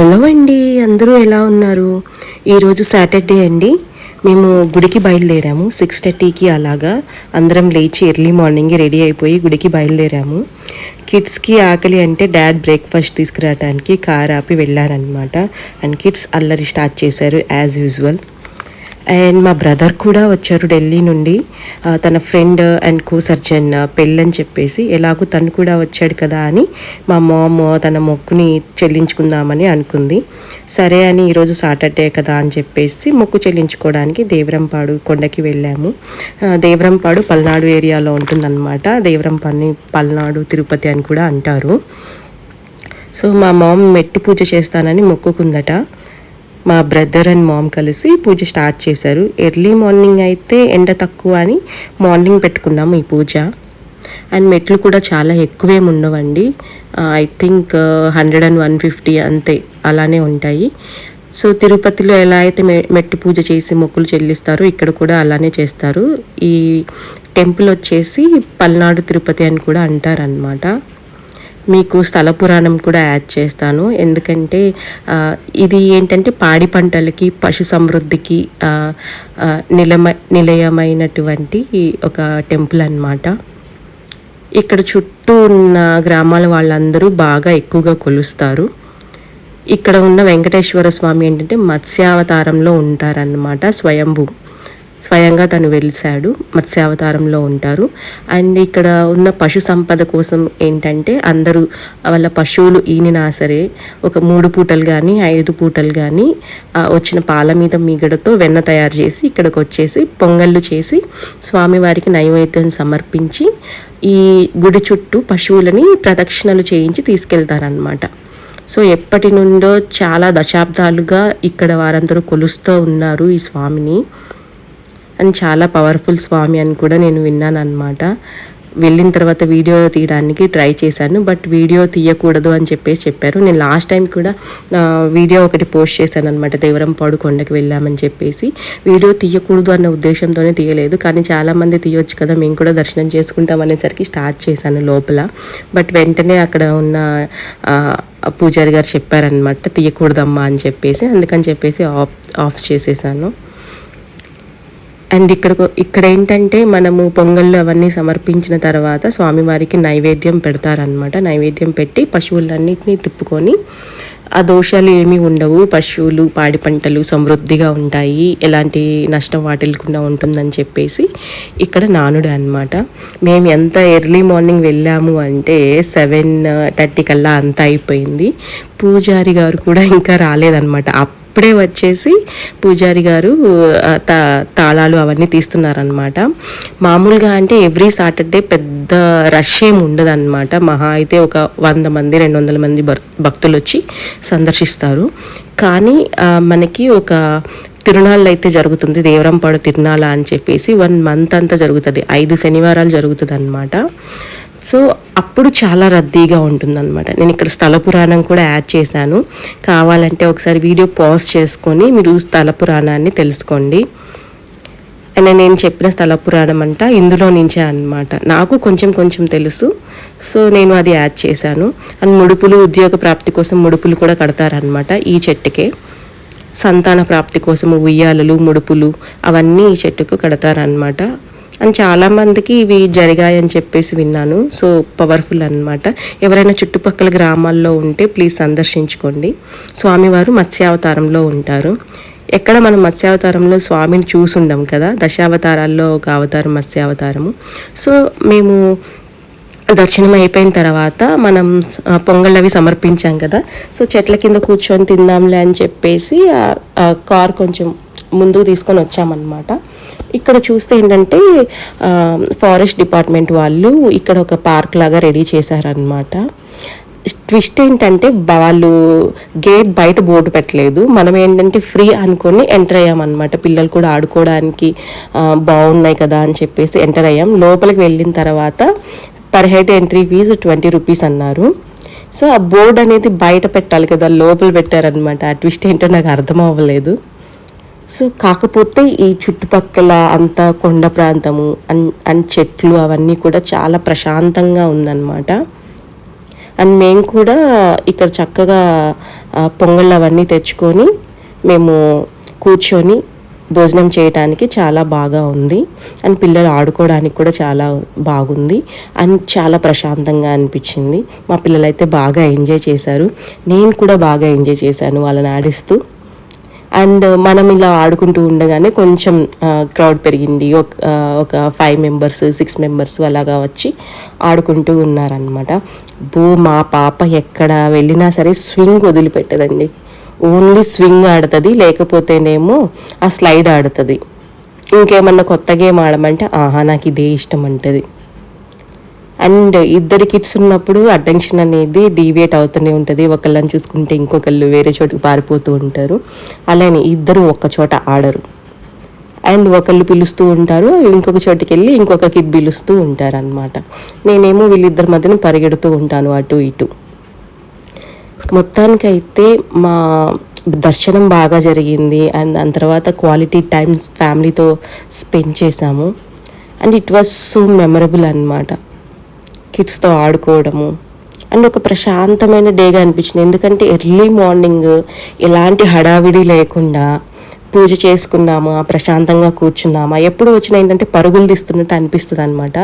Hello అండి అందరూ ఎలా ఉన్నారు? ఈరోజు సాటర్డే అండి. మేము గుడికి బయలుదేరాము. సిక్స్ థర్టీకి అలాగా అందరం లేచి ఎర్లీ మార్నింగ్ రెడీ అయిపోయి గుడికి బయలుదేరాము. కిడ్స్కి ఆకలి అంటే డాడ్ బ్రేక్ఫాస్ట్ తీసుకురావడానికి కార్ ఆపి వెళ్ళారనమాట అండ్ కిడ్స్ అల్లరి స్టార్ట్ చేశారు యాజ్ యూజువల్. అండ్ మా బ్రదర్ కూడా వచ్చారు ఢిల్లీ నుండి. తన ఫ్రెండ్ అండ్ కో సర్జన్ పెళ్ళని చెప్పేసి ఎలాగో తను కూడా వచ్చాడు కదా అని మా మామ్ తన మొక్కుని చెల్లించుకుందామని అనుకుంది. సరే అని ఈరోజు సాటర్డే కదా అని చెప్పేసి మొక్కు చెల్లించుకోవడానికి దేవరంపాడు కొండకి వెళ్ళాము. దేవరంపాడు పల్నాడు ఏరియాలో ఉంటుందన్నమాట. దేవరంపాడిని పల్నాడు తిరుపతి అని కూడా అంటారు. సో మా మామ్ మెట్టు పూజ చేస్తానని మొక్కుకుందట. మా బ్రదర్ అండ్ మామ్ కలిసి పూజ స్టార్ట్ చేశారు. ఎర్లీ మార్నింగ్ అయితే ఎండ తక్కువ అని మార్నింగ్ పెట్టుకున్నాము ఈ పూజ. అండ్ మెట్లు కూడా చాలా ఎక్కువేం ఉండవండి I think hundred and one fifty అంతే అలానే ఉంటాయి. సో తిరుపతిలో ఎలా అయితే మె మెట్టు పూజ చేసి మొక్కులు చెల్లిస్తారో ఇక్కడ కూడా అలానే చేస్తారు. ఈ టెంపుల్ వచ్చేసి పల్నాడు తిరుపతి అని కూడా అంటారనమాట మీకు స్థల పురాణం కూడా యాడ్ చేస్తాను. ఎందుకంటే ఇది ఏంటంటే పాడి పంటలకి పశు సమృద్ధికి నిలమ నిలయమైనటువంటి ఒక టెంపుల్ అన్నమాట. ఇక్కడ చుట్టూ ఉన్న గ్రామాల వాళ్ళందరూ బాగా ఎక్కువగా కొలుస్తారు. ఇక్కడ ఉన్న వెంకటేశ్వర స్వామి ఏంటంటే మత్స్యావతారంలో ఉంటారన్నమాట స్వయంభూ. స్వయంగా తను వెలిశాడు మత్స్యావతారంలో ఉంటారు. అండ్ ఇక్కడ ఉన్న పశు సంపద కోసం ఏంటంటే అందరూ వాళ్ళ పశువులు ఈనినా సరే ఒక మూడు పూటలు కానీ ఐదు పూటలు కానీ వచ్చిన పాల మీద మీగడతో వెన్న తయారు చేసి ఇక్కడికి వచ్చేసి పొంగళ్ళు చేసి స్వామివారికి నైవేద్యం సమర్పించి ఈ గుడి చుట్టూ పశువులని ప్రదక్షిణలు చేయించి తీసుకెళ్తారనమాట సో ఎప్పటి నుండో చాలా దశాబ్దాలుగా ఇక్కడ వారందరూ కొలుస్తూ ఉన్నారు ఈ స్వామిని. అండ్ చాలా పవర్ఫుల్ స్వామి అని కూడా నేను విన్నాను అనమాట వెళ్ళిన తర్వాత వీడియో తీయడానికి ట్రై చేశాను బట్ వీడియో తీయకూడదు అని చెప్పేసి చెప్పారు. నేను లాస్ట్ టైం కూడా వీడియో ఒకటి పోస్ట్ చేశాను అనమాట దేవరంపాడు కొండకి వెళ్ళామని చెప్పేసి. వీడియో తీయకూడదు అన్న ఉద్దేశంతోనే తీయలేదు కానీ చాలామంది తీయొచ్చు కదా మేము కూడా దర్శనం చేసుకుంటాం అనేసరికి స్టార్ట్ చేశాను లోపల. బట్ వెంటనే అక్కడ ఉన్న పూజారి గారు చెప్పారనమాట తీయకూడదమ్మా అని చెప్పేసి. అందుకని చెప్పేసి ఆఫ్ ఆఫ్ చేసేసాను. అండ్ ఇక్కడ ఇక్కడ ఏంటంటే మనము పొంగళ్ళు అవన్నీ సమర్పించిన తర్వాత స్వామివారికి నైవేద్యం పెడతారనమాట నైవేద్యం పెట్టి పశువులన్నింటినీ తిప్పుకొని ఆ దోషాలు ఏమీ ఉండవు. పశువులు పాడి పంటలు సమృద్ధిగా ఉంటాయి. ఎలాంటి నష్టం వాటిల్లకుండా ఉంటుందని చెప్పేసి ఇక్కడ నానుడు అనమాట మేము ఎంత ఎర్లీ మార్నింగ్ వెళ్ళాము అంటే సెవెన్ థర్టీ కల్లా అంతా అయిపోయింది. పూజారి గారు కూడా ఇంకా రాలేదనమాట అప్పుడే వచ్చేసి పూజారి గారు తా తాళాలు అవన్నీ తీస్తున్నారనమాట మామూలుగా అంటే ఎవ్రీ సాటర్డే పెద్ద రష్ ఏమి ఉండదన్నమాట. మహా అయితే ఒక వంద మంది రెండు వందల మంది భక్తులు వచ్చి సందర్శిస్తారు. కానీ మనకి ఒక తిరునాళ్ళు అయితే జరుగుతుంది. దేవరంపాడు తిరునాళ అని చెప్పేసి వన్ మంత్ అంతా జరుగుతుంది. ఐదు శనివారాలు జరుగుతుంది అనమాట సో అప్పుడు చాలా రద్దీగా ఉంటుందన్నమాట. నేను ఇక్కడ స్థల పురాణం కూడా యాడ్ చేశాను. కావాలంటే ఒకసారి వీడియో పాజ్ చేసుకొని మీరు స్థల పురాణాన్ని తెలుసుకోండి. అండ్ నేను చెప్పిన స్థల పురాణం అంట ఇందులో నుంచే అన్నమాట. నాకు కొంచెం కొంచెం తెలుసు. సో నేను అది యాడ్ చేశాను. అండ్ ముడుపులు ఉద్యోగ ప్రాప్తి కోసం ముడుపులు కూడా కడతారనమాట ఈ చెట్టుకే. సంతాన ప్రాప్తి కోసం ఉయ్యాలలు ముడుపులు అవన్నీ ఈ చెట్టుకు కడతారనమాట అండ్ చాలామందికి ఇవి జరిగాయని చెప్పేసి విన్నాను. సో పవర్ఫుల్ అన్నమాట. ఎవరైనా చుట్టుపక్కల గ్రామాల్లో ఉంటే ప్లీజ్ సందర్శించుకోండి. స్వామివారు మత్స్యావతారంలో ఉంటారు. ఎక్కడ మనం మత్స్యావతారంలో స్వామిని చూసుండం కదా దశావతారాల్లో ఒక అవతారం మత్స్యావతారము. సో మేము దర్శనం అయిపోయిన తర్వాత మనం పొంగళ్ళు పొంగల్ అవి సమర్పించాం కదా. సో చెట్ల కింద కూర్చొని తిందాంలే అని చెప్పేసి కార్ కొంచెం ముందుకు తీసుకొని వచ్చామన్నమాట. ఇక్కడ చూస్తే ఏంటంటే ఫారెస్ట్ డిపార్ట్మెంట్ వాళ్ళు ఇక్కడ ఒక పార్క్ లాగా రెడీ చేశారనమాట ట్విస్ట్ ఏంటంటే వాళ్ళు గేట్ బయట బోర్డు పెట్టలేదు. మనం ఏంటంటే ఫ్రీ అనుకొని ఎంటర్ అయ్యామన్నమాట. పిల్లలు కూడా ఆడుకోవడానికి బాగున్నాయి కదా అని చెప్పేసి ఎంటర్ అయ్యాం. లోపలికి వెళ్ళిన తర్వాత per head entry fee twenty rupees అన్నారు. సో ఆ బోర్డు అనేది బయట పెట్టాలి కదా లోపల పెట్టారనమాట ఆ ట్విస్ట్ ఏంటో నాకు అర్థం అవ్వలేదు. సో కాకపోతే ఈ చుట్టుపక్కల అంతా కొండ ప్రాంతము అన్ అండ్ చెట్లు అవన్నీ కూడా చాలా ప్రశాంతంగా ఉందన్నమాట. అండ్ మేము కూడా ఇక్కడ చక్కగా పొంగళ్ళు అవన్నీ తెచ్చుకొని మేము కూర్చొని భోజనం చేయడానికి చాలా బాగా ఉంది. అండ్ పిల్లలు ఆడుకోవడానికి కూడా చాలా బాగుంది. అండ్ చాలా ప్రశాంతంగా అనిపించింది. మా పిల్లలు అయితే బాగా ఎంజాయ్ చేశారు. నేను కూడా బాగా ఎంజాయ్ చేశాను వాళ్ళని ఆడిస్తూ. అండ్ మనం ఇలా ఆడుకుంటూ ఉండగానే కొంచెం క్రౌడ్ పెరిగింది. ఒక ఒక ఫైవ్ మెంబర్స్ సిక్స్ మెంబర్స్ అలాగా వచ్చి ఆడుకుంటూ ఉన్నారనమాట బో మా పాప ఎక్కడ వెళ్ళినా సరే స్వింగ్ వదిలిపెట్టదండి. ఓన్లీ స్వింగ్ ఆడుతుంది లేకపోతేనేమో ఆ స్లైడ్ ఆడుతుంది. ఇంకేమన్నా కొత్త గేమ్ ఆడమంటే ఆహా నాకు ఇదే ఇష్టం అంటది. అండ్ ఇద్దరు కిడ్స్ ఉన్నప్పుడు అటెన్షన్ అనేది డీవియేట్ అవుతూనే ఉంటుంది. ఒకళ్ళని చూసుకుంటే ఇంకొకళ్ళు వేరే చోటుకు పారిపోతూ ఉంటారు. అలానే ఇద్దరు ఒక్క చోట ఆడరు. అండ్ ఒకళ్ళు పిలుస్తూ ఉంటారు ఇంకొక చోటికి వెళ్ళి ఇంకొక కిడ్ పిలుస్తూ ఉంటారు అనమాట నేనేమో వీళ్ళిద్దరి మధ్యన పరిగెడుతూ ఉంటాను అటు ఇటు. మొత్తానికైతే మా దర్శనం బాగా జరిగింది. అండ్ దాని తర్వాత క్వాలిటీ టైం ఫ్యామిలీతో స్పెండ్ చేశాము. And it was so memorable అనమాట కిడ్స్తో ఆడుకోవడము అండ్ ఒక ప్రశాంతమైన డేగా అనిపించింది. ఎందుకంటే ఎర్లీ మార్నింగ్ ఎలాంటి హడావిడి లేకుండా పూజ చేసుకుందామా ప్రశాంతంగా కూర్చుందామా ఎప్పుడు వచ్చినా ఏంటంటే పరుగులు తీస్తున్నట్టు అనిపిస్తుంది అనమాట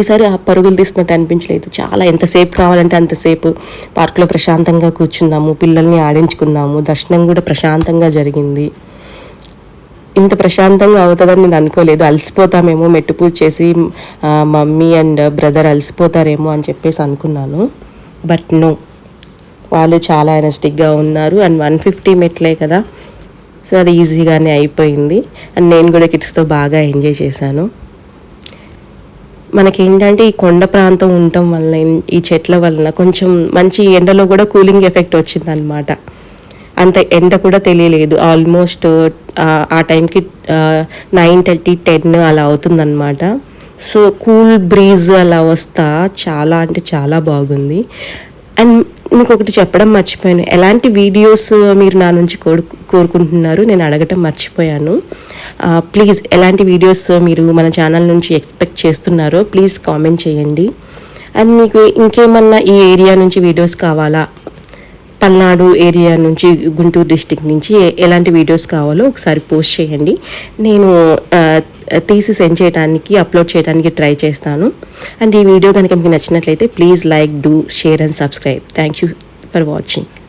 ఈసారి ఆ పరుగులు తీస్తున్నట్టు అనిపించలేదు. చాలా ఎంతసేపు కావాలంటే అంతసేపు పార్క్లో ప్రశాంతంగా కూర్చుందాము పిల్లల్ని ఆడించుకున్నాము దర్శనం కూడా ప్రశాంతంగా జరిగింది. ఇంత ప్రశాంతంగా అవుతుందని నేను అనుకోలేదు. అలసిపోతామేమో మెట్టు పూజ చేసి మమ్మీ అండ్ బ్రదర్ అలసిపోతారేమో అని చెప్పేసి అనుకున్నాను. బట్ నో వాళ్ళు చాలా ఎనర్జెటిక్గా ఉన్నారు. అండ్ వన్ ఫిఫ్టీ మెట్లే కదా. సో అది ఈజీగానే అయిపోయింది. అండ్ నేను కూడా కిడ్స్తో బాగా ఎంజాయ్ చేశాను. మనకేంటంటే ఈ కొండ ప్రాంతం ఉండటం వల్ల ఈ చెట్ల వలన కొంచెం మంచి ఎండలో కూడా కూలింగ్ ఎఫెక్ట్ వచ్చిందనమాట అంత ఎంత కూడా తెలియలేదు. ఆల్మోస్ట్ ఆ టైంకి నైన్ థర్టీ టెన్ అలా అవుతుందన్నమాట. సో కూల్ బ్రీజ్ అలా వస్తా చాలా అంటే చాలా బాగుంది. అండ్ మీకు ఒకటి చెప్పడం మర్చిపోయాను. ఎలాంటి వీడియోస్ మీరు నా నుంచి కోరు కోరుకుంటున్నారు? నేను అడగటం మర్చిపోయాను. ప్లీజ్ ఎలాంటి వీడియోస్ మీరు మన ఛానల్ నుంచి ఎక్స్పెక్ట్ చేస్తున్నారో ప్లీజ్ కామెంట్ చేయండి. అండ్ మీకు ఇంకేమన్నా ఈ ఏరియా నుంచి వీడియోస్ కావాలా? పల్నాడు ఏరియా నుంచి గుంటూరు డిస్టిక్ నుంచి ఎలాంటి వీడియోస్ కావాలో ఒకసారి పోస్ట్ చేయండి. నేను తీసి సెండ్ చేయడానికి అప్లోడ్ చేయడానికి ట్రై చేస్తాను. అండ్ ఈ వీడియో కనుక మీకు నచ్చినట్లయితే please like do share and subscribe thank you for watching